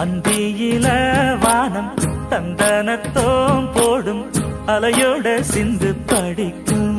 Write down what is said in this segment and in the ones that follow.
அந்தியில வானம் தந்தனத்தோம் போடும் அலையோட சிந்து படிக்கும்.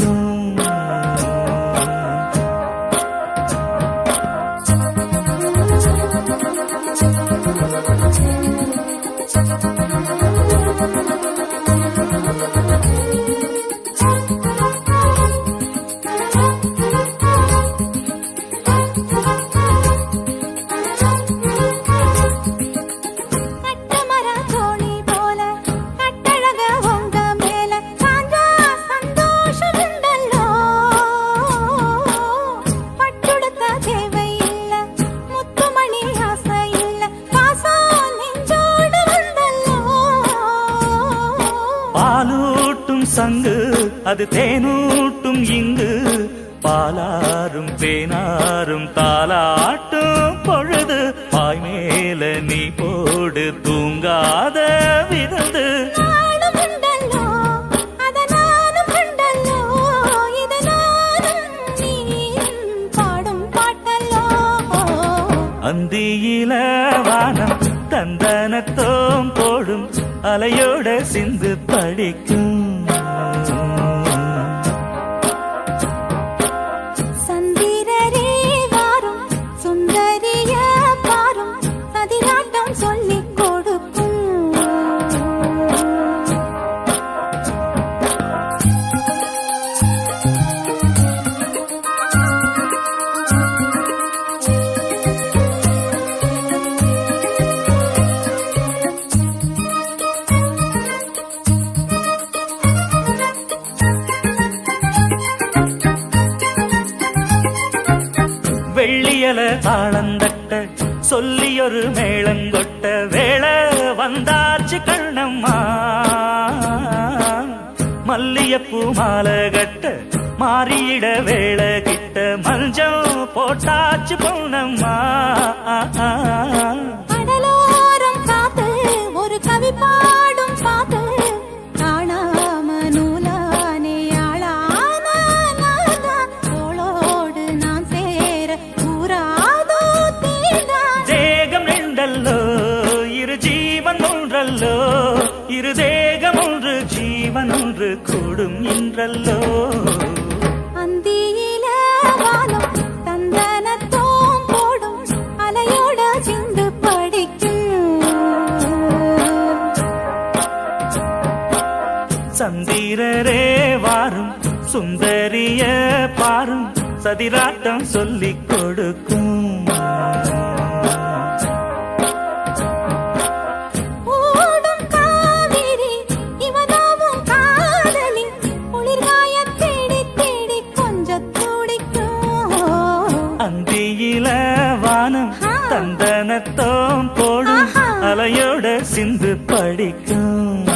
சங்கு அது தேனூட்டும் இங்கு. பாலாரும் தேனாரும் தாலாட்டும் பொழுது பாய் மேல நீ போடு தூங்காத பாட்டல்லோ. அந்தியில வானம் தந்தனத்தோம் போடும் அலையோட சிந்து படிக்கும். சந்திரரே வெள்ளியல தாளந்தட்ட சொல்லி ஒரு மேளங்கொட்ட வேளை வந்தாச்சு கண்ணம்மா. மல்லியப்பூ மாலை கட்ட மாறியிட வேலை கிட்ட மஞ்சள் போட்டாச்சு பொன்னம்மா. இரு தேகம் ஒன்று ஜீவன் ஒன்று கூடும் என்றல்லோ. அந்தியில வானம் தந்தனத்தோம் போடும் அலையோட சிந்து படிக்கும். சந்திரரே வாரும் சுந்தரிய பாரும் சதிராட்டம் சொல்லிக் கொடுக்கும். சிந்து படிக்கும்.